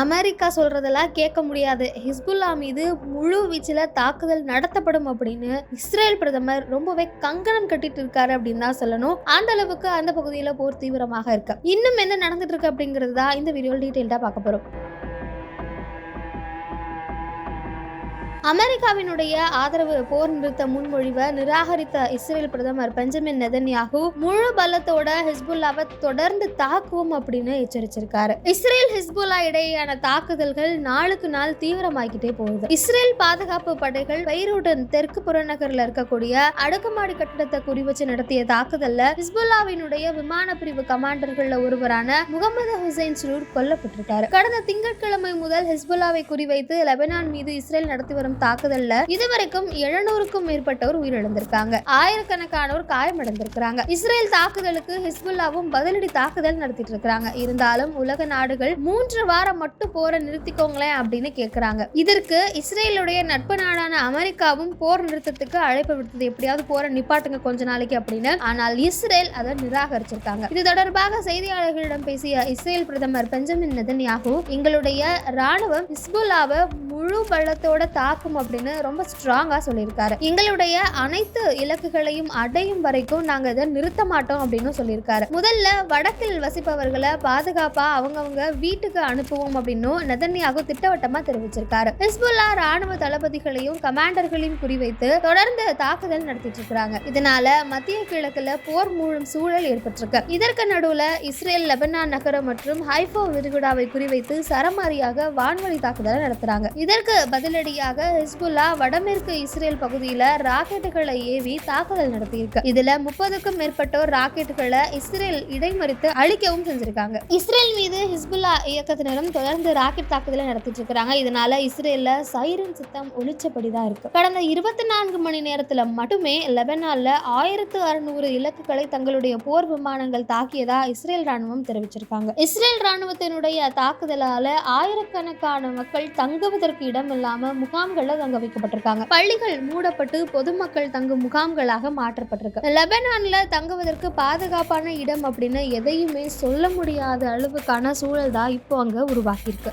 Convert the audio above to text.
America சொல்றதெல்லாம் கேட்க முடியாது. ஹிஸ்புல்லா மீது முழு வீச்சில் தாக்குதல் நடத்தப்படும் அப்படின்னு இஸ்ரேல் பிரதமர் ரொம்பவே கங்கணம் கட்டிட்டு இருக்காரு அப்படின்னு தான் சொல்லணும். அந்த அளவுக்கு அந்த பகுதியில் போர் தீவிரமாக இருக்கு. இன்னும் என்ன நடந்துட்டு இருக்கு அப்படிங்கிறது தான் இந்த வீடியோவில் டீட்டெயில்டாக பார்க்க போறோம். அமெரிக்காவினுடைய ஆதரவு போர் நிறுத்த முன்மொழிவை நிராகரித்த இஸ்ரேல் பிரதமர் பெஞ்சமின் நெதன்யாகு முழு பலத்தோட ஹிஸ்புல்லாவை தொடர்ந்து தாக்குவோம் அப்படின்னு எச்சரிச்சிருக்காரு. இஸ்ரேல் ஹிஸ்புல்லா இடையேயான தாக்குதல்கள் நாளுக்கு நாள் தீவிரமாகிட்டே போகுது. இஸ்ரேல் பாதுகாப்பு படைகள் பைரூட்டன் தெற்கு புறநகர்ல இருக்கக்கூடிய அடுக்குமாடி கட்டிடத்தை குறிவச்சு நடத்திய தாக்குதல்ல ஹிஸ்புல்லாவினுடைய விமான பிரிவு கமாண்டர்கள்ல ஒருவரான முகமது ஹுசைன் சுரூர் கொல்லப்பட்டிருக்காரு கடந்த திங்கட்கிழமை முதல் ஹிஸ்புல்லாவை குறிவைத்து லெபனான் மீது இஸ்ரேல் நடத்தி வரும் தாக்குதல்ல இதுவரைக்கும் எழுநூறுக்கும் மேற்பட்டோர் உயிரிழந்திருக்காங்க. ஆயிரக்கணக்கானோர் காயமடைந்திருக்கிறாங்க. இஸ்ரேல் தாக்குதலுக்கு ஹிஸ்புல்லாவும் பதிலடி தாக்குதல் நடத்திட்டு இருக்கிறாங்க இருந்தாலும் உலக நாடுகள் மூன்று வாரம் மட்டும் போரை நிறுத்திக்கோங்களேன் அப்படின்னு கேட்கிறாங்க இதற்கு இஸ்ரேலுடைய நட்பு நாடான அமெரிக்காவும் போர் நிறுத்தத்துக்கு அழைப்பு விடுத்தது. எப்படியாவது போரை நிப்பாட்டுங்க கொஞ்ச நாளைக்கு அப்படின்னு. ஆனால் இஸ்ரேல் அதை நிராகரிச்சிருக்காங்க. இது தொடர்பாக செய்தியாளர்களிடம் பேசிய இஸ்ரேல் பிரதமர் பெஞ்சமின் நெதன்யாகு எங்களுடைய ராணுவம் ஹிஸ்புல்லாவை முழு பலத்தோட தாக்கும் அப்படின்னு ரொம்ப ஸ்ட்ராங்கா சொல்லியிருக்காரு. எங்களுடைய அனைத்து இலக்குகளையும் அடையும் வரைக்கும் நாங்க இதை நிறுத்த மாட்டோம் அப்படின்னு சொல்லியிருக்காரு. முதல்ல வடக்கில் வசிப்பவர்களை பாதுகாப்பா அவங்கவுங்க வீட்டுக்கு அனுப்புவோம் அப்படின்னும் நெதன்யாகு திட்டவட்டமா தெரிவிச்சிருக்காரு. ஹிஸ்புல்லா ராணுவ தளபதிகளையும் கமாண்டர்களையும் குறிவைத்து தொடர்ந்து தாக்குதல் நடத்திட்டு இருக்கிறாங்க. இதனால மத்திய கிழக்குல போர் மூழும் சூழல் ஏற்பட்டிருக்கு. இதற்கு நடுவுல இஸ்ரேல் லெபனான் நகரம் மற்றும் ஹைஃபோ விரிகுடாவை குறிவைத்து சரமாரியாக வான்வழி தாக்குதலை நடத்துறாங்க. இதற்கு பதிலடியாக ஹிஸ்புல்லா வடமேற்கு இஸ்ரேல் பகுதியில ராக்கெட்டுகளை ஏவி தாக்குதல் நடத்தியிருக்கு. இதுல முப்பதுக்கும் மேற்பட்டோர் ராக்கெட்டுகளை இஸ்ரேல் இடைமறித்து அழிக்கவும் செஞ்சிருக்காங்க. இஸ்ரேல் மீது ஹிஸ்புல்லா இயக்கத்தினரும் தொடர்ந்து ராக்கெட் தாக்குதலை நடத்திட்டு இருக்காங்க இதனால இஸ்ரேல்ல சைரன் சித்தம் ஒழிச்சபடிதான் இருக்கு. கடந்த இருபத்தி நான்கு மணி நேரத்துல மட்டுமே லெபனான்ல ஆயிரத்து அறுநூறு இலக்குகளை தங்களுடைய போர் விமானங்கள் தாக்கியதா இஸ்ரேல் ராணுவம் தெரிவிச்சிருக்காங்க. இஸ்ரேல் ராணுவத்தினுடைய தாக்குதலால ஆயிரக்கணக்கான மக்கள் தங்குவதற்கு இடம் இல்லாம முகாம்கள்ல தங்க வைக்கப்பட்டிருக்காங்க. பள்ளிகள் மூடப்பட்டு பொதுமக்கள் தங்கும் முகாம்களாக மாற்றப்பட்டிருக்கு. லெபனான்ல தங்குவதற்கு பாதுகாப்பான இடம் அப்படின்னு எதையுமே சொல்ல முடியாத அளவுக்கான சூழல் தான் இப்போ அங்க உருவாக்கியிருக்கு